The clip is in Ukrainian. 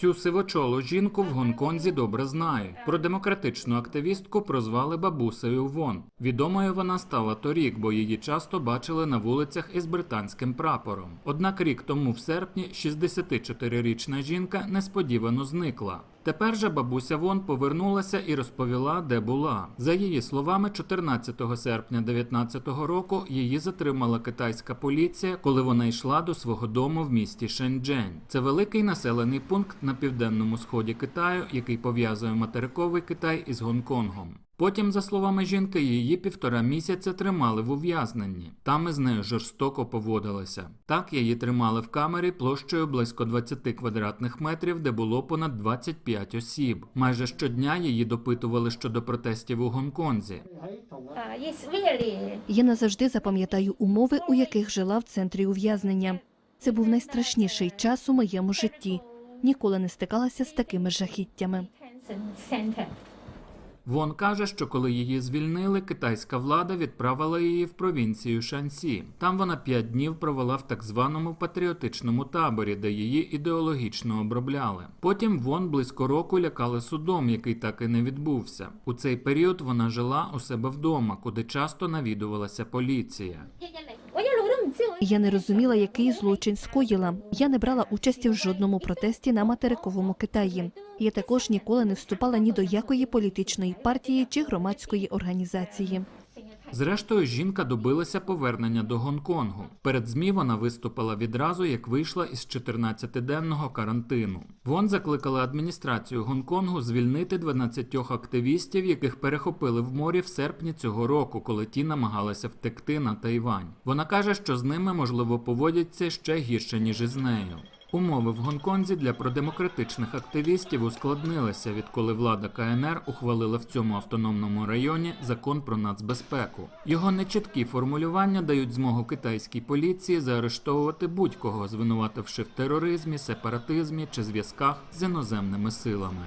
Цю сивочолу жінку в Гонконзі добре знають. Про демократичну активістку прозвали бабусею Вон. Відомою вона стала торік, бо її часто бачили на вулицях із британським прапором. Однак рік тому, в серпні, 64-річна жінка несподівано зникла. Тепер же бабуся Вон повернулася і розповіла, де була. За її словами, 14 серпня 2019 року її затримала китайська поліція, коли вона йшла до свого дому в місті Шенджень. Це великий населений пункт на південному сході Китаю, який пов'язує материковий Китай із Гонконгом. Потім, за словами жінки, її півтора місяця тримали в ув'язненні. Там із нею жорстоко поводилися. Так її тримали в камері площею близько 20 квадратних метрів, де було понад 25 осіб. Майже щодня її допитували щодо протестів у Гонконзі. Я назавжди запам'ятаю умови, у яких жила в центрі ув'язнення. Це був найстрашніший час у моєму житті. Ніколи не стикалася з такими жахіттями. Вон каже, що коли її звільнили, китайська влада відправила її в провінцію Шансі. Там вона п'ять днів провела в так званому патріотичному таборі, де її ідеологічно обробляли. Потім вон близько року лякали судом, який так і не відбувся. У цей період вона жила у себе вдома, куди часто навідувалася поліція. Я не розуміла, який злочин скоїла. Я не брала участі в жодному протесті на материковому Китаї. Я також ніколи не вступала ні до якої політичної партії чи громадської організації. Зрештою, жінка добилася повернення до Гонконгу. Перед ЗМІ вона виступила відразу, як вийшла із 14-денного карантину. Вон закликала адміністрацію Гонконгу звільнити 12 активістів, яких перехопили в морі в серпні цього року, коли ті намагалися втекти на Тайвань. Вона каже, що з ними можливо поводяться ще гірше ніж із нею. Умови в Гонконзі для продемократичних активістів ускладнилися, відколи влада КНР ухвалила в цьому автономному районі закон про нацбезпеку. Його нечіткі формулювання дають змогу китайській поліції заарештовувати будь-кого, звинувативши в тероризмі, сепаратизмі чи зв'язках з іноземними силами.